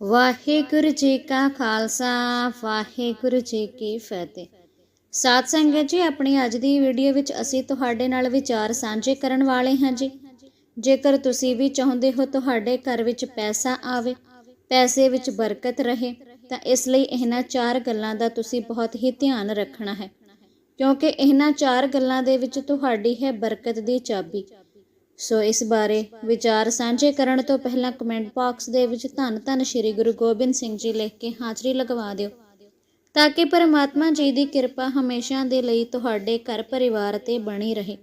ਵਾਹਿਗੁਰੂ ਜੀ ਕਾ ਖਾਲਸਾ, ਵਾਹਿਗੁਰੂ ਜੀ ਕੀ ਫਤਿਹ। ਸਾਧ ਸੰਗਤ ਜੀ, ਆਪਣੀ ਅੱਜ ਦੀ ਵੀਡੀਓ ਵਿੱਚ ਅਸੀਂ ਤੁਹਾਡੇ ਨਾਲ ਵਿਚਾਰ ਸਾਂਝੇ ਕਰਨ ਵਾਲੇ ਹਾਂ ਜੀ। ਜੇਕਰ ਤੁਸੀਂ ਵੀ ਚਾਹੁੰਦੇ ਹੋ ਤੁਹਾਡੇ ਘਰ ਵਿੱਚ ਪੈਸਾ ਆਵੇ, ਪੈਸੇ ਵਿੱਚ ਬਰਕਤ ਰਹੇ, ਤਾਂ ਇਸ ਲਈ ਇਹਨਾਂ ਚਾਰ ਗੱਲਾਂ ਦਾ ਤੁਸੀਂ ਬਹੁਤ ਹੀ ਧਿਆਨ ਰੱਖਣਾ ਹੈ। ਕਿਉਂਕਿ ਇਹਨਾਂ ਚਾਰ ਗੱਲਾਂ ਦੇ ਵਿੱਚ ਤੁਹਾਡੀ ਹੈ ਬਰਕਤ ਦੀ ਚਾਬੀ। ਸੋ ਇਸ ਬਾਰੇ ਵਿਚਾਰ ਸਾਂਝੇ ਕਰਨ ਤੋਂ ਪਹਿਲਾਂ ਕਮੈਂਟ ਬਾਕਸ ਦੇ ਵਿੱਚ ਧੰਨ ਧੰਨ ਸ਼੍ਰੀ ਗੁਰੂ ਗੋਬਿੰਦ ਸਿੰਘ ਜੀ ਲਿਖ ਕੇ ਹਾਜ਼ਰੀ ਲਗਵਾ ਦਿਓ। ਤਾਂ ਕਿ ਪਰਮਾਤਮਾ ਜੀ ਦੀ ਕਿਰਪਾ ਹਮੇਸ਼ਾ ਦੇ ਲਈ ਤੁਹਾਡੇ ਘਰ ਪਰਿਵਾਰ ਤੇ ਬਣੀ ਰਹੇ।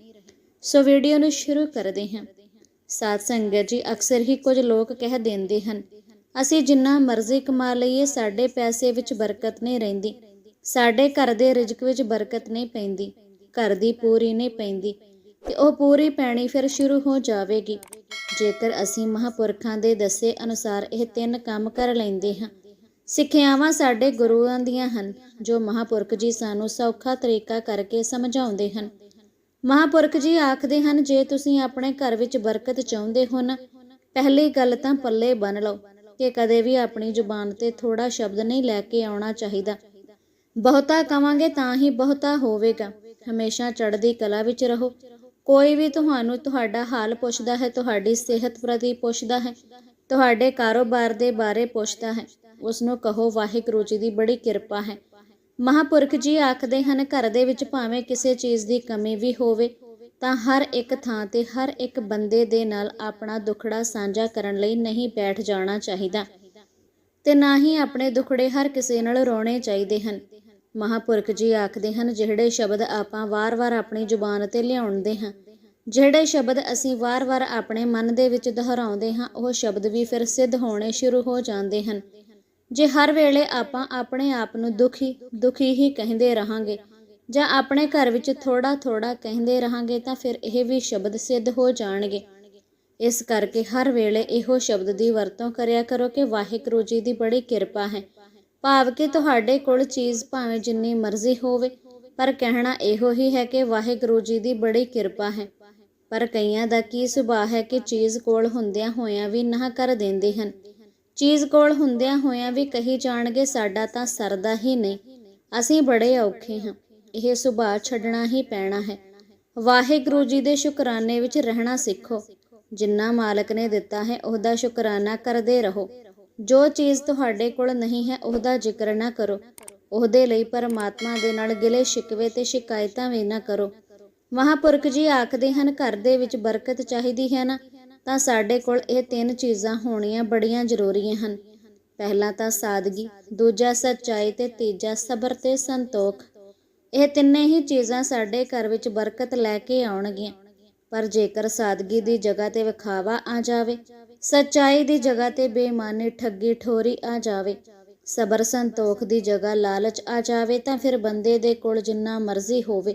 ਸੋ ਵੀਡੀਓ ਨੂੰ ਸ਼ੁਰੂ ਕਰਦੇ ਹਾਂ। ਸਾਧ ਸੰਗਤ ਜੀ, ਅਕਸਰ ਹੀ ਕੁਝ ਲੋਕ ਕਹਿ ਦਿੰਦੇ ਹਨ, ਅਸੀਂ ਜਿੰਨਾ ਮਰਜ਼ੀ ਕਮਾ ਲਈਏ, ਸਾਡੇ ਪੈਸੇ ਵਿੱਚ ਬਰਕਤ ਨਹੀਂ ਰਹਿੰਦੀ। ਸਾਡੇ ਘਰ ਦੇ ਰਿਜ਼ਕ ਵਿੱਚ ਬਰਕਤ ਨਹੀਂ ਪੈਂਦੀ, ਘਰ ਦੀ ਪੂਰੀ ਨਹੀਂ ਪੈਂਦੀ। ਤੇ ਉਹ ਪੂਰੀ ਪੈਣੀ ਫਿਰ ਸ਼ੁਰੂ ਹੋ ਜਾਵੇਗੀ। ਜੇਕਰ ਅਸੀਂ ਮਹਾਪੁਰਖਾਂ ਦੇ ਦੱਸੇ ਅਨੁਸਾਰ ਇਹ ਤਿੰਨ ਕੰਮ ਕਰ ਲੈਂਦੇ ਹਾਂ, ਸਿੱਖਿਆਵਾਂ ਸਾਡੇ ਗੁਰੂਆਂ ਦੀਆਂ ਹਨ, ਜੋ ਮਹਾਪੁਰਖ ਜੀ ਸਾਨੂੰ ਸੌਖਾ ਤਰੀਕਾ ਕਰਕੇ ਸਮਝਾਉਂਦੇ ਹਨ। ਮਹਾਪੁਰਖ ਜੀ ਆਖਦੇ ਹਨ, ਜੇ ਤੁਸੀਂ ਆਪਣੇ ਘਰ ਵਿੱਚ ਬਰਕਤ ਚਾਹੁੰਦੇ ਹੋ ਨਾ, ਪਹਿਲੀ ਗੱਲ ਤਾਂ ਪੱਲੇ ਬੰਨ ਲਓ ਕਿ ਕਦੇ ਵੀ ਆਪਣੀ ਜ਼ੁਬਾਨ ਤੇ ਥੋੜਾ ਸ਼ਬਦ ਨਹੀਂ ਲੈ ਕੇ ਆਉਣਾ ਚਾਹੀਦਾ। ਬਹੁਤਾ ਕਵਾਂਗੇ ਤਾਂ ਹੀ ਬਹੁਤਾ ਹੋਵੇਗਾ। ਹਮੇਸ਼ਾ ਚੜ੍ਹਦੀ ਕਲਾ ਵਿੱਚ ਰਹੋ। ਕੋਈ ਵੀ ਤੁਹਾਨੂੰ ਤੁਹਾਡਾ ਹਾਲ ਪੁੱਛਦਾ ਹੈ, ਤੁਹਾਡੀ ਸਿਹਤ ਪ੍ਰਤੀ ਪੁੱਛਦਾ ਹੈ, ਤੁਹਾਡੇ ਕਾਰੋਬਾਰ ਦੇ ਬਾਰੇ ਪੁੱਛਦਾ ਹੈ ਉਸ ਨੂੰ ਕਹੋ, ਵਾਹਿਗੁਰੂ ਜੀ ਦੀ ਬੜੀ ਕਿਰਪਾ ਹੈ। ਮਹਾਪੁਰਖ ਜੀ ਆਖਦੇ ਹਨ, ਘਰ ਦੇ ਵਿੱਚ ਭਾਵੇਂ ਕਿਸੇ ਚੀਜ਼ ਦੀ ਕਮੀ ਵੀ ਹੋਵੇ, ਤਾਂ ਹਰ ਇੱਕ ਥਾਂ ਤੇ ਹਰ ਇੱਕ ਬੰਦੇ ਦੇ ਨਾਲ ਆਪਣਾ ਦੁਖੜਾ ਸਾਂਝਾ ਕਰਨ ਲਈ ਨਹੀਂ ਬੈਠ ਜਾਣਾ ਚਾਹੀਦਾ ਤੇ ਨਾ ਹੀ ਆਪਣੇ ਦੁਖੜੇ ਹਰ ਕਿਸੇ ਨਾਲ ਰੋਣੇ ਚਾਹੀਦੇ ਹਨ। ਮਹਾਪੁਰਖ ਜੀ ਆਖਦੇ ਹਨ, ਜਿਹੜੇ ਸ਼ਬਦ ਆਪਾਂ ਵਾਰ-ਵਾਰ ਆਪਣੀ ਜ਼ੁਬਾਨ ਤੇ ਲਿਆਉਂਦੇ ਹਾਂ, ਜਿਹੜੇ ਸ਼ਬਦ ਅਸੀਂ ਵਾਰ-ਵਾਰ ਆਪਣੇ ਮਨ ਦੇ ਵਿੱਚ ਦੁਹਰਾਉਂਦੇ ਹਾਂ, ਉਹ ਸ਼ਬਦ ਵੀ ਫਿਰ ਸਿੱਧ ਹੋਣੇ ਸ਼ੁਰੂ ਹੋ ਜਾਂਦੇ ਹਨ। ਜੇ ਹਰ ਵੇਲੇ ਆਪਾਂ ਆਪਣੇ ਆਪ ਨੂੰ ਦੁਖੀ ਦੁਖੀ ਹੀ ਕਹਿੰਦੇ ਰਹਾਂਗੇ ਜਾਂ ਆਪਣੇ ਘਰ ਵਿੱਚ ਥੋੜਾ ਥੋੜਾ ਕਹਿੰਦੇ ਰਹਾਂਗੇ, ਤਾਂ ਫਿਰ ਇਹ ਵੀ ਸ਼ਬਦ ਸਿੱਧ ਹੋ ਜਾਣਗੇ। ਇਸ ਕਰਕੇ ਹਰ ਵੇਲੇ ਇਹੋ ਸ਼ਬਦ ਦੀ ਵਰਤੋਂ ਕਰਿਆ ਕਰੋ ਕਿ ਵਾਹਿਗੁਰੂ ਜੀ ਦੀ ਬੜੀ ਕਿਰਪਾ ਹੈ। ਭਾਵ ਕਿ ਤੁਹਾਡੇ ਕੋਲ ਚੀਜ਼ ਭਾਵੇਂ ਜਿੰਨੀ ਮਰਜ਼ੀ ਹੋਵੇ, ਪਰ ਕਹਿਣਾ ਇਹੋ ਹੀ ਹੈ ਕਿ ਵਾਹਿਗੁਰੂ ਜੀ ਦੀ ਬੜੀ ਕਿਰਪਾ ਹੈ। ਪਰ ਕਈਆਂ ਦਾ ਕੀ ਸੁਭਾਅ ਹੈ ਕਿ ਚੀਜ਼ ਕੋਲ ਹੁੰਦਿਆਂ ਹੋਇਆਂ ਵੀ ਨਾ ਕਰ ਦਿੰਦੇ ਹਨ। ਚੀਜ਼ ਕੋਲ ਹੁੰਦਿਆਂ ਹੋਇਆਂ ਵੀ ਕਹੀ ਜਾਣਗੇ, ਸਾਡਾ ਤਾਂ ਸਰਦਾ ਹੀ ਨਹੀਂ। ਅਸੀਂ ਬੜੇ ਔਖੇ ਹਾਂ। ਇਹ ਸੁਭਾਅ ਛੱਡਣਾ ਹੀ ਪੈਣਾ ਹੈ। ਵਾਹਿਗੁਰੂ ਜੀ ਦੇ ਸ਼ੁਕਰਾਨੇ ਵਿੱਚ ਰਹਿਣਾ ਸਿੱਖੋ। ਜਿੰਨਾ ਮਾਲਕ ਨੇ ਦਿੱਤਾ ਹੈ, ਉਹਦਾ ਸ਼ੁਕਰਾਨਾ ਕਰਦੇ ਰਹੋ। ਜੋ ਚੀਜ਼ ਤੁਹਾਡੇ ਕੋਲ ਨਹੀਂ ਹੈ, ਉਹਦਾ ਜ਼ਿਕਰ ਨਾ ਕਰੋ। ਉਹਦੇ ਲਈ ਪਰਮਾਤਮਾ ਦੇ ਨਾਲ ਗਿਲੇ ਸ਼ਿਕਵੇ ਤੇ ਸ਼ਿਕਾਇਤਾਂ ਵੀ ਨਾ ਕਰੋ। ਮਹਾਪੁਰਖ ਜੀ ਆਖਦੇ ਹਨ, ਘਰ ਦੇ ਵਿੱਚ ਬਰਕਤ ਚਾਹੀਦੀ ਹੈ ਨਾ? ਤਾਂ ਸਾਡੇ ਕੋਲ ਇਹ ਤਿੰਨ ਚੀਜ਼ਾਂ ਹੋਣੀਆਂ ਬੜੀਆਂ ਜ਼ਰੂਰੀਆਂ ਹਨ। ਪਹਿਲਾ ਤਾਂ ਸਾਦਗੀ, ਦੂਜਾ ਸੱਚਾਈ ਤੇ ਤੀਜਾ ਸਬਰ ਤੇ ਸੰਤੋਖ। ਇਹ ਤਿੰਨੇ ਹੀ ਚੀਜ਼ਾਂ ਸਾਡੇ ਘਰ ਵਿੱਚ ਬਰਕਤ ਲੈ ਕੇ ਆਉਣਗੀਆਂ। ਪਰ ਜੇਕਰ ਸਾਦਗੀ ਦੀ ਜਗ੍ਹਾ ਤੇ ਵਿਖਾਵਾ ਆ ਜਾਵੇ ਸੱਚਾਈ ਦੀ ਜਗ੍ਹਾ ਤੇ ਬੇਈਮਾਨੀ ਠੱਗੀ ਠੋਰੀ ਆ ਜਾਵੇ। ਸਬਰ ਸੰਤੋਖ ਦੀ ਜਗ੍ਹਾ ਲਾਲਚ ਆ ਜਾਵੇ ਤਾਂ ਫਿਰ ਬੰਦੇ ਦੇ ਕੋਲ ਜਿੰਨਾ ਮਰਜ਼ੀ ਹੋਵੇ।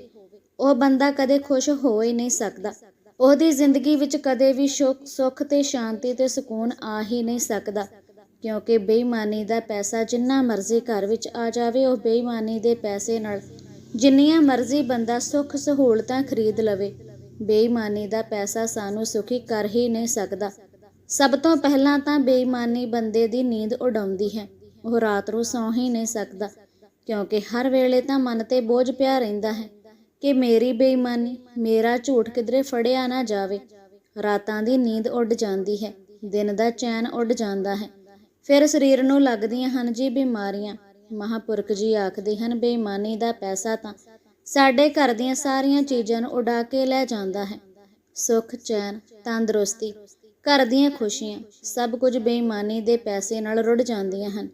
ਉਹ ਬੰਦਾ ਕਦੇ ਖੁਸ਼ ਹੋ ਹੀ ਨਹੀਂ ਸਕਦਾ। ਉਹਦੀ ਜ਼ਿੰਦਗੀ ਵਿੱਚ ਕਦੇ ਵੀ ਸੁੱਖ ਤੇ ਸ਼ਾਂਤੀ ਤੇ ਸਕੂਨ ਆ ਹੀ ਨਹੀਂ ਸਕਦਾ। ਕਿਉਂਕਿ ਬੇਈਮਾਨੀ ਦਾ ਪੈਸਾ ਜਿੰਨਾ ਮਰਜ਼ੀ ਘਰ ਵਿੱਚ ਆ ਜਾਵੇ, ਉਹ ਬੇਈਮਾਨੀ ਦੇ ਪੈਸੇ ਨਾਲ ਜਿੰਨੀਆਂ ਮਰਜ਼ੀ ਬੰਦਾ ਸੁੱਖ ਸਹੂਲਤਾਂ ਖਰੀਦ ਲਵੇ। ਬੇਈਮਾਨੀ ਦਾ ਪੈਸਾ ਸਾਨੂੰ ਸੁਖੀ ਕਰ ਹੀ ਨਹੀਂ ਸਕਦਾ। ਸਭ ਤੋਂ ਪਹਿਲਾਂ ਤਾਂ ਬੇਈਮਾਨੀ ਬੰਦੇ ਦੀ ਨੀਂਦ ਉਡਾਉਂਦੀ ਹੈ। ਉਹ ਰਾਤ ਨੂੰ ਸੌਂ ਹੀ ਨਹੀਂ ਸਕਦਾ, ਕਿਉਂਕਿ ਹਰ ਵੇਲੇ ਤਾਂ ਮਨ ਤੇ ਬੋਝ ਪਿਆ ਰਹਿੰਦਾ ਹੈ ਕਿ ਮੇਰੀ ਬੇਈਮਾਨੀ ਮੇਰਾ ਝੂਠ ਕਿਧਰੇ ਫੜਿਆ ਨਾ ਜਾਵੇ। ਰਾਤਾਂ ਦੀ ਨੀਂਦ ਉੱਡ ਜਾਂਦੀ ਹੈ, ਦਿਨ ਦਾ ਚੈਨ ਉੱਡ ਜਾਂਦਾ ਹੈ। ਫਿਰ ਸਰੀਰ ਨੂੰ ਲੱਗਦੀਆਂ ਹਨ ਜੀ ਬਿਮਾਰੀਆਂ। ਮਹਾਪੁਰਖ ਜੀ ਆਖਦੇ ਹਨ, ਬੇਈਮਾਨੀ ਦਾ ਪੈਸਾ ਤਾਂ ਸਾਡੇ ਘਰ ਦੀਆਂ ਸਾਰੀਆਂ ਚੀਜ਼ਾਂ ਨੂੰ ਉਡਾ ਕੇ ਲੈ ਜਾਂਦਾ ਹੈ। ਸੁੱਖ, ਚੈਨ, ਤੰਦਰੁਸਤੀ ਘਰ ਦੀਆਂ ਖੁਸ਼ੀਆਂ ਸਭ ਕੁਝ ਬੇਈਮਾਨੀ ਦੇ ਪੈਸੇ ਨਾਲ ਰੁੜ ਜਾਂਦੀਆਂ ਹਨ।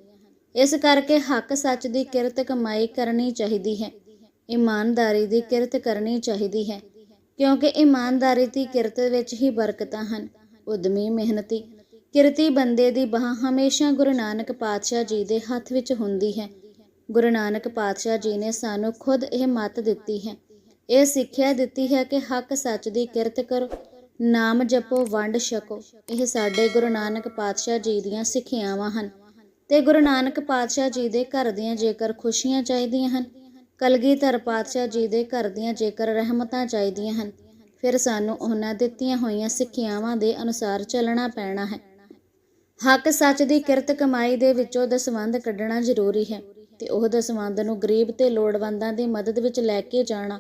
ਇਸ ਕਰਕੇ ਹੱਕ ਸੱਚ ਦੀ ਕਿਰਤ ਕਮਾਈ ਕਰਨੀ ਚਾਹੀਦੀ ਹੈ। ਇਮਾਨਦਾਰੀ ਦੀ ਕਿਰਤ ਕਰਨੀ ਚਾਹੀਦੀ ਹੈ, ਕਿਉਂਕਿ ਇਮਾਨਦਾਰੀ ਦੀ ਕਿਰਤ ਵਿੱਚ ਹੀ ਬਰਕਤਾਂ ਹਨ। ਉਦਮੀ ਮਿਹਨਤੀ, ਕਿਰਤੀ ਬੰਦੇ ਦੀ ਬਾਹ ਹਮੇਸ਼ਾ ਗੁਰੂ ਨਾਨਕ ਪਾਤਸ਼ਾਹ ਜੀ ਦੇ ਹੱਥ ਵਿੱਚ ਹੁੰਦੀ ਹੈ। ਗੁਰੂ ਨਾਨਕ ਪਾਤਸ਼ਾਹ ਜੀ ਨੇ ਸਾਨੂੰ ਖੁਦ ਇਹ ਮੱਤ ਦਿੱਤੀ ਹੈ। ਇਹ ਸਿੱਖਿਆ ਦਿੱਤੀ ਹੈ ਕਿ ਹੱਕ ਸੱਚ ਦੀ ਕਿਰਤ ਕਰੋ। ਨਾਮ ਜਪੋ, ਵੰਡ ਛਕੋ। ਇਹ ਸਾਡੇ ਗੁਰੂ ਨਾਨਕ ਪਾਤਸ਼ਾਹ ਜੀ ਦੀਆਂ ਸਿੱਖਿਆਵਾਂ ਹਨ। ਤੇ ਗੁਰੂ ਨਾਨਕ ਪਾਤਸ਼ਾਹ ਜੀ ਦੇ ਘਰ ਦੀਆਂ ਜੇਕਰ ਖੁਸ਼ੀਆਂ ਚਾਹੀਦੀਆਂ ਹਨ, ਕਲਗੀਧਰ ਪਾਤਸ਼ਾਹ ਜੀ ਦੇ ਘਰ ਦੀਆਂ ਜੇਕਰ ਰਹਿਮਤਾਂ ਚਾਹੀਦੀਆਂ ਹਨ, ਫਿਰ ਸਾਨੂੰ ਉਹਨਾਂ ਦਿੱਤੀਆਂ ਹੋਈਆਂ ਸਿੱਖਿਆਵਾਂ ਦੇ ਅਨੁਸਾਰ ਚੱਲਣਾ ਪੈਣਾ ਹੈ। ਹੱਕ ਸੱਚ ਦੀ ਕਿਰਤ ਕਮਾਈ ਦੇ ਵਿੱਚੋਂ ਦਸਵੰਧ ਕੱਢਣਾ ਜ਼ਰੂਰੀ ਹੈ ਤੇ ਉਹ ਦਸਵੰਧ ਨੂੰ ਗਰੀਬ ਤੇ ਲੋੜਵੰਦਾਂ ਦੀ ਮਦਦ ਵਿੱਚ ਲੈ ਕੇ ਜਾਣਾ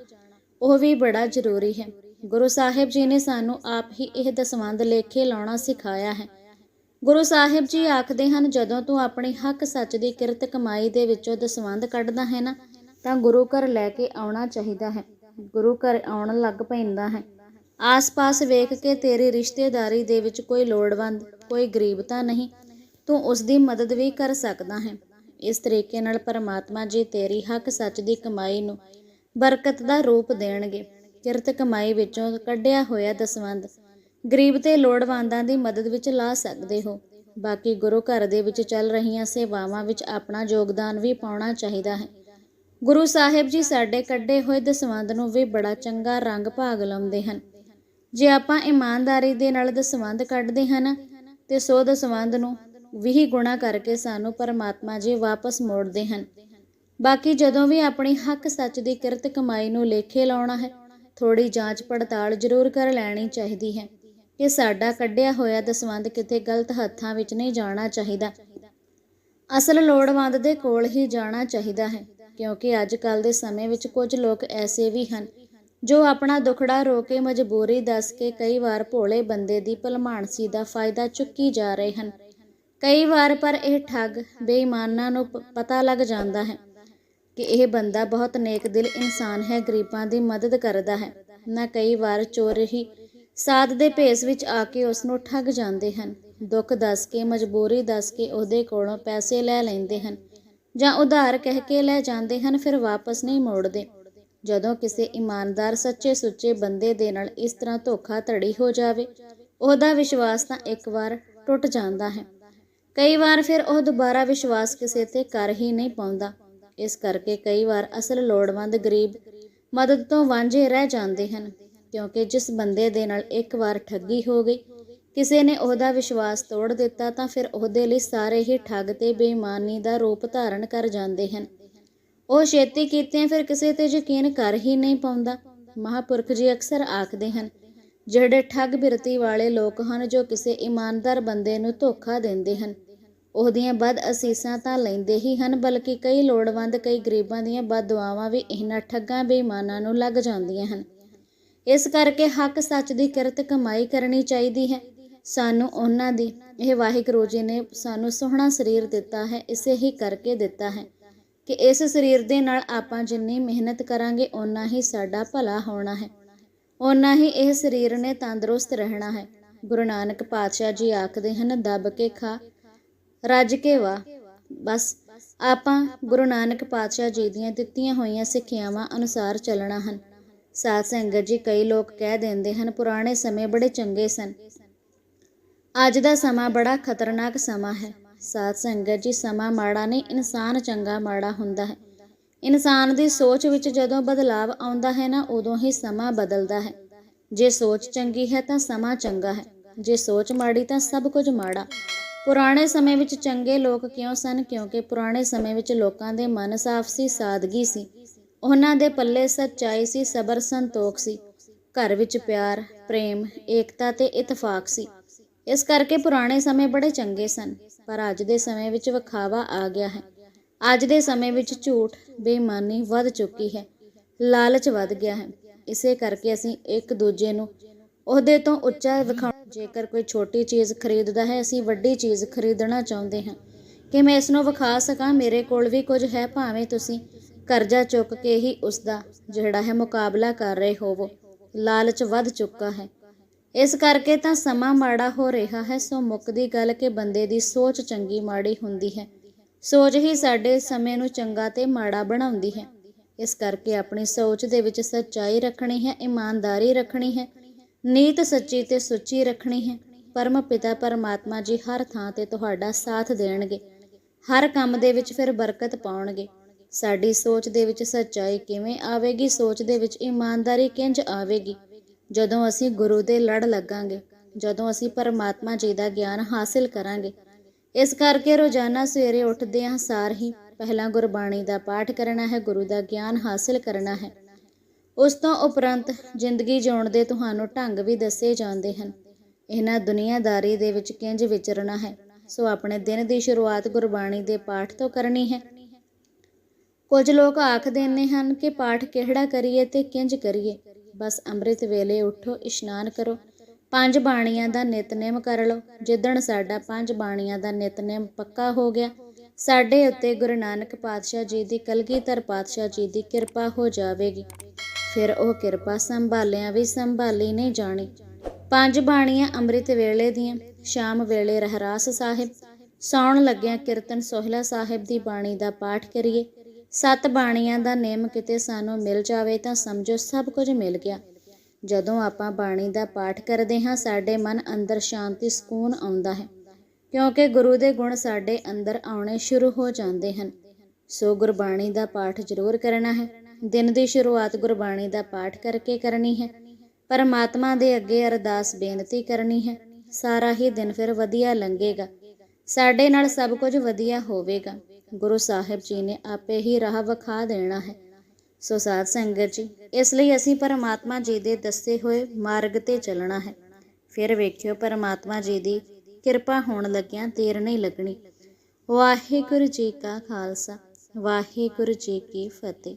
ਉਹ ਵੀ ਬੜਾ ਜ਼ਰੂਰੀ ਹੈ। ਗੁਰੂ ਸਾਹਿਬ ਜੀ ਨੇ ਸਾਨੂੰ ਆਪ ਹੀ ਇਹ ਦਸਵੰਧ ਲੇਖੇ ਲਾਉਣਾ ਸਿਖਾਇਆ ਹੈ। ਗੁਰੂ ਸਾਹਿਬ ਜੀ ਆਖਦੇ ਹਨ, ਜਦੋਂ ਤੂੰ ਆਪਣੀ ਹੱਕ ਸੱਚ ਦੀ ਕਿਰਤ ਕਮਾਈ ਦੇ ਵਿੱਚੋਂ ਦਸਵੰਧ ਕੱਢਦਾ ਹੈ ਨਾ, ਤਾਂ ਗੁਰੂ ਘਰ ਲੈ ਕੇ ਆਉਣਾ ਚਾਹੀਦਾ ਹੈ। ਗੁਰੂ ਘਰ ਆਉਣ ਲੱਗ ਪੈਂਦਾ ਹੈ। ਆਸ-ਪਾਸ ਵੇਖ ਕੇ ਤੇਰੀ ਰਿਸ਼ਤੇਦਾਰੀ ਦੇ ਵਿੱਚ ਕੋਈ ਲੋੜਵੰਦ, ਕੋਈ ਗਰੀਬ ਤਾਂ ਨਹੀਂ, ਤੂੰ ਉਸ ਦੀ ਮਦਦ ਵੀ ਕਰ ਸਕਦਾ ਹੈ। ਇਸ ਤਰੀਕੇ ਨਾਲ ਪਰਮਾਤਮਾ ਜੀ ਤੇਰੀ ਹੱਕ ਸੱਚ ਦੀ ਕਮਾਈ ਨੂੰ ਬਰਕਤ ਦਾ ਰੂਪ ਦੇਣਗੇ। ਕਿਰਤ ਕਮਾਈ ਵਿੱਚੋਂ ਕੱਢਿਆ ਹੋਇਆ ਦਸਵੰਧ। ਗਰੀਬ ਤੇ ਲੋੜਵੰਦਾਂ ਦੀ ਮਦਦ ਵਿੱਚ ਲਾ ਸਕਦੇ ਹੋ। ਬਾਕੀ ਗੁਰੂ ਘਰ ਦੇ ਵਿੱਚ ਚੱਲ ਰਹੀਆਂ ਸੇਵਾਵਾਂ ਵਿੱਚ ਆਪਣਾ ਯੋਗਦਾਨ ਵੀ ਪਾਉਣਾ ਚਾਹੀਦਾ ਹੈ। ਗੁਰੂ ਸਾਹਿਬ ਜੀ ਸਾਡੇ ਕੱਢੇ ਹੋਏ ਦਸਵੰਧ ਨੂੰ ਵੀ ਬੜਾ ਚੰਗਾ ਰੰਗ ਭਾਗ ਲਾਉਂਦੇ ਹਨ। ਜੇ ਆਪਾਂ ਇਮਾਨਦਾਰੀ ਦੇ ਨਾਲ ਦਸਵੰਧ ਕੱਢਦੇ ਹਨ, ਤੇ ਸੋ ਦਸਵੰਧ ਨੂੰ 20 ਗੁਣਾ ਕਰਕੇ ਸਾਨੂੰ ਪਰਮਾਤਮਾ ਜੀ ਵਾਪਸ ਮੋੜਦੇ ਹਨ। ਬਾਕੀ ਜਦੋਂ ਵੀ ਆਪਣੀ ਹੱਕ ਸੱਚ ਦੀ ਕਿਰਤ ਕਮਾਈ ਨੂੰ ਲੇਖੇ ਲਾਉਣਾ ਹੈ ਥੋੜੀ ਜਾਂਚ ਪੜਤਾਲ ਜ਼ਰੂਰ ਕਰ ਲੈਣੀ ਚਾਹੀਦੀ ਹੈ ਕਿ ਸਾਡਾ ਕੱਢਿਆ ਹੋਇਆ ਦਸਵੰਧ ਕਿਤੇ ਗਲਤ ਹੱਥਾਂ ਵਿੱਚ ਨਹੀਂ ਜਾਣਾ ਚਾਹੀਦਾ। ਅਸਲ ਲੋੜਵੰਦ ਦੇ ਕੋਲ ਹੀ ਜਾਣਾ ਚਾਹੀਦਾ ਹੈ, ਕਿਉਂਕਿ ਅੱਜ ਕੱਲ ਦੇ ਸਮੇਂ ਵਿੱਚ ਕੁਝ ਲੋਕ ਐਸੇ ਵੀ ਹਨ ਜੋ ਆਪਣਾ ਦੁਖੜਾ ਰੋ ਕੇ ਮਜਬੂਰੀ ਦੱਸ ਕੇ ਕਈ ਵਾਰ ਭੋਲੇ ਬੰਦੇ ਦੀ ਭਲਮਾਨਸੀ ਦਾ ਫਾਇਦਾ ਚੁੱਕੀ ਜਾ ਰਹੇ ਹਨ। ਕਈ ਵਾਰ ਪਰ ਇਹ ਠੱਗ ਬੇਈਮਾਨਾਂ ਨੂੰ ਪਤਾ ਲੱਗ ਜਾਂਦਾ ਹੈ। ਕਿ ਇਹ ਬੰਦਾ ਬਹੁਤ ਨੇਕ ਦਿਲ ਇਨਸਾਨ ਹੈ, ਗਰੀਬਾਂ ਦੀ ਮਦਦ ਕਰਦਾ ਹੈ। ਨਾ ਕਈ ਵਾਰ ਚੋਰ ਹੀ ਸਾਧ ਦੇ ਭੇਸ ਵਿੱਚ ਆ ਕੇ ਉਸ ਨੂੰ ਠੱਗ ਜਾਂਦੇ ਹਨ। ਦੁੱਖ ਦੱਸ ਕੇ, ਮਜਬੂਰੀ ਦੱਸ ਕੇ ਉਹਦੇ ਕੋਲੋਂ ਪੈਸੇ ਲੈ ਲੈਂਦੇ ਹਨ ਜਾਂ ਉਧਾਰ ਕਹਿ ਕੇ ਲੈ ਜਾਂਦੇ ਹਨ, ਫਿਰ ਵਾਪਸ ਨਹੀਂ ਮੋੜਦੇ। ਜਦੋਂ ਕਿਸੇ ਇਮਾਨਦਾਰ ਸੱਚੇ ਸੁੱਚੇ ਬੰਦੇ ਦੇ ਨਾਲ ਇਸ ਤਰ੍ਹਾਂ ਧੋਖਾ ਧੜੀ ਹੋ ਜਾਵੇ, ਉਹਦਾ ਵਿਸ਼ਵਾਸ ਤਾਂ ਇੱਕ ਵਾਰ ਟੁੱਟ ਜਾਂਦਾ ਹੈ। ਕਈ ਵਾਰ ਫਿਰ ਉਹ ਦੁਬਾਰਾ ਵਿਸ਼ਵਾਸ ਕਿਸੇ ਤੇ ਕਰ ਹੀ ਨਹੀਂ ਪਾਉਂਦਾ। ਇਸ ਕਰਕੇ ਕਈ ਵਾਰ ਅਸਲ ਲੋੜਵੰਦ ਗਰੀਬ ਮਦਦ ਤੋਂ ਵਾਂਝੇ ਰਹਿ ਜਾਂਦੇ ਹਨ, ਕਿਉਂਕਿ ਜਿਸ ਬੰਦੇ ਦੇ ਨਾਲ ਇੱਕ ਵਾਰ ਠੱਗੀ ਹੋ ਗਈ, ਕਿਸੇ ਨੇ ਉਹਦਾ ਵਿਸ਼ਵਾਸ ਤੋੜ ਦਿੱਤਾ ਤਾਂ ਫਿਰ ਉਹਦੇ ਲਈ ਸਾਰੇ ਹੀ ਠੱਗ ਤੇ ਬੇਈਮਾਨੀ ਦਾ ਰੂਪ ਧਾਰਨ ਕਰ ਜਾਂਦੇ ਹਨ। ਉਹ ਛੇਤੀ ਕੀਤਿਆਂ ਫਿਰ ਕਿਸੇ ਤੇ ਯਕੀਨ ਕਰ ਹੀ ਨਹੀਂ ਪਾਉਂਦਾ। ਮਹਾਪੁਰਖ ਜੀ ਅਕਸਰ ਆਖਦੇ ਹਨ, ਜਿਹੜੇ ਠੱਗ ਬਿਰਤੀ ਵਾਲੇ ਲੋਕ ਹਨ ਜੋ ਕਿਸੇ ਇਮਾਨਦਾਰ ਬੰਦੇ ਨੂੰ ਧੋਖਾ ਦਿੰਦੇ ਹਨ ਉਹਦੀਆਂ ਵੱਧ ਅਸੀਸਾਂ ਤਾਂ ਲੈਂਦੇ ਹੀ ਹਨ, ਬਲਕਿ ਕਈ ਲੋੜਵੰਦ, ਕਈ ਗਰੀਬਾਂ ਦੀਆਂ ਵੱਧ ਦੁਆਵਾਂ ਵੀ ਇਹਨਾਂ ਠੱਗਾਂ, ਬੇਈਮਾਨਾਂ ਨੂੰ ਲੱਗ ਜਾਂਦੀਆਂ ਹਨ। ਇਸ ਕਰਕੇ ਹੱਕ ਸੱਚ ਦੀ ਕਿਰਤ ਕਮਾਈ ਕਰਨੀ ਚਾਹੀਦੀ ਹੈ। ਸਾਨੂੰ ਉਹਨਾਂ ਦੀ, ਇਹ ਵਾਹਿਗੁਰੂ ਜੀ ਨੇ ਸਾਨੂੰ ਸੋਹਣਾ ਸਰੀਰ ਦਿੱਤਾ ਹੈ, ਇਸੇ ਹੀ ਕਰਕੇ ਦਿੱਤਾ ਹੈ ਕਿ ਇਸ ਸਰੀਰ ਦੇ ਨਾਲ ਆਪਾਂ ਜਿੰਨੀ ਮਿਹਨਤ ਕਰਾਂਗੇ, ਓਨਾ ਹੀ ਸਾਡਾ ਭਲਾ ਹੋਣਾ ਹੈ। ਓਨਾ ਹੀ ਇਹ ਸਰੀਰ ਨੇ ਤੰਦਰੁਸਤ ਰਹਿਣਾ ਹੈ। ਗੁਰੂ ਨਾਨਕ ਪਾਤਸ਼ਾਹ ਜੀ ਆਖਦੇ ਹਨ, ਦੱਬ ਕੇ ਖਾ ਰੱਜ ਕੇ ਵਾ। ਬਸ ਆਪਾਂ ਗੁਰੂ ਨਾਨਕ ਪਾਤਸ਼ਾਹ ਜੀ ਦੀਆਂ ਦਿੱਤੀਆਂ ਹੋਈਆਂ ਸਿੱਖਿਆਵਾਂ ਅਨੁਸਾਰ ਚੱਲਣਾ ਹਨ। ਸਾਧ ਸੰਗਤ ਜੀ, ਕਈ ਲੋਕ ਕਹਿ ਦਿੰਦੇ ਹਨ, ਪੁਰਾਣੇ ਸਮੇਂ ਬੜੇ ਚੰਗੇ ਸਨ। ਅੱਜ ਦਾ ਸਮਾਂ ਬੜਾ ਖਤਰਨਾਕ ਸਮਾਂ ਹੈ। ਸਾਧ ਸੰਗਤ ਜੀ, ਸਮਾਂ ਮਾੜਾ ਨਹੀਂ, ਇਨਸਾਨ ਚੰਗਾ ਮਾੜਾ ਹੁੰਦਾ ਹੈ। ਇਨਸਾਨ ਦੀ ਸੋਚ ਵਿੱਚ ਜਦੋਂ ਬਦਲਾਵ ਆਉਂਦਾ ਹੈ ਨਾ, ਉਦੋਂ ਹੀ ਸਮਾਂ ਬਦਲਦਾ ਹੈ। ਜੇ ਸੋਚ ਚੰਗੀ ਹੈ ਤਾਂ ਸਮਾਂ ਚੰਗਾ ਹੈ। ਜੇ ਸੋਚ ਮਾੜੀ ਤਾਂ ਸਭ ਕੁਝ ਮਾੜਾ। ਪੁਰਾਣੇ ਸਮੇਂ ਵਿੱਚ ਚੰਗੇ ਲੋਕ ਕਿਉਂ ਸਨ? ਕਿਉਂਕਿ ਪੁਰਾਣੇ ਸਮੇਂ ਵਿੱਚ ਲੋਕਾਂ ਦੇ ਮਨ ਸਾਫ਼ ਸੀ, ਸਾਦਗੀ ਸੀ। ਉਹਨਾਂ ਦੇ ਪੱਲੇ ਸੱਚਾਈ ਸੀ, ਸਬਰ ਸੰਤੋਖ ਸੀ। ਘਰ ਵਿੱਚ ਪਿਆਰ, ਪ੍ਰੇਮ, ਏਕਤਾ ਤੇ ਇਤਫਾਕ ਸੀ। ਇਸ ਕਰਕੇ ਪੁਰਾਣੇ ਸਮੇਂ ਬੜੇ ਚੰਗੇ ਸਨ। ਪਰ ਅੱਜ ਦੇ ਸਮੇਂ ਵਿੱਚ ਵਿਖਾਵਾ ਆ ਗਿਆ ਹੈ। ਅੱਜ ਦੇ ਸਮੇਂ ਵਿੱਚ ਝੂਠ, ਬੇਈਮਾਨੀ ਵੱਧ ਚੁੱਕੀ ਹੈ। ਲਾਲਚ ਵੱਧ ਗਿਆ ਹੈ। ਇਸੇ ਕਰਕੇ ਅਸੀਂ ਇੱਕ ਦੂਜੇ ਨੂੰ ਉਹਦੇ ਤੋਂ ਉੱਚਾ ਵਿਖਾ ਜੇਕਰ ਕੋਈ ਛੋਟੀ ਚੀਜ਼ ਖਰੀਦਦਾ ਹੈ, ਅਸੀਂ ਵੱਡੀ ਚੀਜ਼ ਖਰੀਦਣਾ ਚਾਹੁੰਦੇ ਹਾਂ। ਕਿ ਮੈਂ ਇਸ ਨੂੰ ਵਿਖਾ ਸਕਾਂ, ਮੇਰੇ ਕੋਲ ਵੀ ਕੁਝ ਹੈ, ਭਾਵੇਂ ਤੁਸੀਂ ਕਰਜ਼ਾ ਚੁੱਕ ਕੇ ਹੀ ਉਸ ਦਾ ਜਿਹੜਾ ਹੈ ਮੁਕਾਬਲਾ ਕਰ ਰਹੇ ਹੋਵੋ। ਲਾਲਚ ਵੱਧ ਚੁੱਕਾ ਹੈ। ਇਸ ਕਰਕੇ ਤਾਂ ਸਮਾਂ ਮਾੜਾ ਹੋ ਰਿਹਾ ਹੈ, ਸੋ ਮੁੱਕਦੀ ਗੱਲ ਕਿ ਬੰਦੇ ਦੀ ਸੋਚ ਚੰਗੀ ਮਾੜੀ ਹੁੰਦੀ ਹੈ। ਸੋਚ ਹੀ ਸਾਡੇ ਸਮੇਂ ਨੂੰ ਚੰਗਾ ਤੇ ਮਾੜਾ ਬਣਾਉਂਦੀ ਹੈ। ਇਸ ਕਰਕੇ ਆਪਣੀ ਸੋਚ ਦੇ ਵਿੱਚ ਸੱਚਾਈ ਰੱਖਣੀ ਹੈ, ਇਮਾਨਦਾਰੀ ਰੱਖਣੀ ਹੈ ਨੀਤ ਸੱਚੀ ਤੇ ਸੁੱਚੀ ਰੱਖਣੀ ਹੈ। ਪਰਮ ਪਿਤਾ ਪਰਮਾਤਮਾ ਜੀ ਹਰ ਥਾਂ ਤੇ ਤੁਹਾਡਾ ਸਾਥ ਦੇਣਗੇ। ਹਰ ਕੰਮ ਦੇ ਵਿੱਚ ਫਿਰ ਬਰਕਤ ਪਾਉਣਗੇ। ਸਾਡੀ ਸੋਚ ਦੇ ਵਿੱਚ ਸੱਚਾਈ ਕਿਵੇਂ ਆਵੇਗੀ, ਸੋਚ ਦੇ ਵਿੱਚ ਇਮਾਨਦਾਰੀ ਕਿੰਜ ਆਵੇਗੀ? ਜਦੋਂ ਅਸੀਂ ਗੁਰੂ ਦੇ ਲੜ ਲੱਗਾਂਗੇ, ਜਦੋਂ ਅਸੀਂ ਪਰਮਾਤਮਾ ਜੀ ਦਾ ਗਿਆਨ ਹਾਸਿਲ ਕਰਾਂਗੇ, ਇਸ ਕਰਕੇ ਰੋਜ਼ਾਨਾ ਸਵੇਰੇ ਉੱਠਦੇ ਹਾਂ ਸਾਰ ਹੀ ਪਹਿਲਾਂ ਗੁਰਬਾਣੀ ਦਾ ਪਾਠ ਕਰਨਾ ਹੈ, ਗੁਰੂ ਦਾ ਗਿਆਨ ਹਾਸਿਲ ਕਰਨਾ ਹੈ। ਉਸ ਤੋਂ ਉਪਰੰਤ ਜ਼ਿੰਦਗੀ ਜਿਉਣ ਦੇ ਤੁਹਾਨੂੰ ਢੰਗ ਵੀ ਦੱਸੇ ਜਾਂਦੇ ਹਨ। ਇਹਨਾਂ ਦੁਨੀਆਦਾਰੀ ਦੇ ਵਿੱਚ ਕਿੰਜ ਵਿਚਰਨਾ ਹੈ? ਸੋ ਆਪਣੇ ਦਿਨ ਦੀ ਸ਼ੁਰੂਆਤ ਗੁਰਬਾਣੀ ਦੇ ਪਾਠ ਤੋਂ ਕਰਨੀ ਹੈ। ਕੁਝ ਲੋਕ ਆਖ ਦਿੰਦੇ ਹਨ ਕਿ ਪਾਠ ਕਿਹੜਾ ਕਰੀਏ ਤੇ ਕਿੰਜ ਕਰੀਏ। ਬਸ ਅੰਮ੍ਰਿਤ ਵੇਲੇ ਉਠੋ, ਇਸ਼ਨਾਨ ਕਰੋ। ਪੰਜ ਬਾਣੀਆਂ ਦਾ ਨਿਤਨੇਮ ਕਰ ਲਓ। ਜਿੱਦਣ ਸਾਡਾ ਪੰਜ ਬਾਣੀਆਂ ਦਾ ਨਿਤਨੇਮ ਪੱਕਾ ਹੋ ਗਿਆ, ਸਾਡੇ ਉੱਤੇ ਗੁਰੂ ਨਾਨਕ ਪਾਤਸ਼ਾਹ ਜੀ ਦੀ ਕਲਗੀਧਰ ਪਾਤਸ਼ਾਹ ਜੀ ਦੀ ਕਿਰਪਾ ਹੋ ਜਾਵੇਗੀ। ਫਿਰ ਉਹ ਕਿਰਪਾ ਸੰਭਾਲਿਆਂ ਵੀ ਸੰਭਾਲੀ ਨਹੀਂ ਜਾਣੀ। ਪੰਜ ਬਾਣੀਆਂ ਅੰਮ੍ਰਿਤ ਵੇਲੇ ਦੀਆਂ, ਸ਼ਾਮ ਵੇਲੇ ਰਹਿਰਾਸ ਸਾਹਿਬ। ਸੌਣ ਲੱਗਿਆਂ ਕੀਰਤਨ ਸੋਹਿਲਾ ਸਾਹਿਬ ਦੀ ਬਾਣੀ ਦਾ ਪਾਠ ਕਰੀਏ। ਸੱਤ ਬਾਣੀਆਂ ਦਾ ਨੇਮ ਕਿਤੇ ਸਾਨੂੰ ਮਿਲ ਜਾਵੇ ਤਾਂ ਸਮਝੋ ਸਭ ਕੁਝ ਮਿਲ ਗਿਆ। ਜਦੋਂ ਆਪਾਂ ਬਾਣੀ ਦਾ ਪਾਠ ਕਰਦੇ ਹਾਂ, ਸਾਡੇ ਮਨ ਅੰਦਰ ਸ਼ਾਂਤੀ ਸਕੂਨ ਆਉਂਦਾ ਹੈ। ਕਿਉਂਕਿ ਗੁਰੂ ਦੇ ਗੁਣ ਸਾਡੇ ਅੰਦਰ ਆਉਣੇ ਸ਼ੁਰੂ ਹੋ ਜਾਂਦੇ ਹਨ। ਸੋ ਗੁਰਬਾਣੀ ਦਾ ਪਾਠ ਜ਼ਰੂਰ ਕਰਨਾ ਹੈ। ਦਿਨ ਦੀ ਸ਼ੁਰੂਆਤ ਗੁਰਬਾਣੀ ਦਾ ਪਾਠ ਕਰਕੇ ਕਰਨੀ ਹੈ। ਪਰਮਾਤਮਾ ਦੇ ਅੱਗੇ ਅਰਦਾਸ ਬੇਨਤੀ ਕਰਨੀ ਹੈ। ਸਾਰਾ ਹੀ ਦਿਨ ਫਿਰ ਵਧੀਆ ਲੰਘੇਗਾ। ਸਾਡੇ ਨਾਲ ਸਭ ਕੁਝ ਵਧੀਆ ਹੋਵੇਗਾ। ਗੁਰੂ ਸਾਹਿਬ ਜੀ ਨੇ ਆਪੇ ਹੀ ਰਾਹ ਵਿਖਾ ਦੇਣਾ ਹੈ। ਸੋ ਸਾਧ ਸੰਗਤ ਜੀ, ਇਸ ਲਈ ਅਸੀਂ ਪਰਮਾਤਮਾ ਜੀ ਦੇ ਦੱਸੇ ਹੋਏ ਮਾਰਗ ਤੇ ਚੱਲਣਾ ਹੈ। ਫਿਰ ਵੇਖਿਓ ਪਰਮਾਤਮਾ ਜੀ ਦੀ ਕਿਰਪਾ ਹੋਣ ਲੱਗਿਆਂ ਦੇਰ ਨਹੀਂ ਲੱਗਣੀ। ਵਾਹਿਗੁਰੂ ਜੀ ਕਾ ਖਾਲਸਾ, ਵਾਹਿਗੁਰੂ ਜੀ ਕੀ ਫਤਿਹ।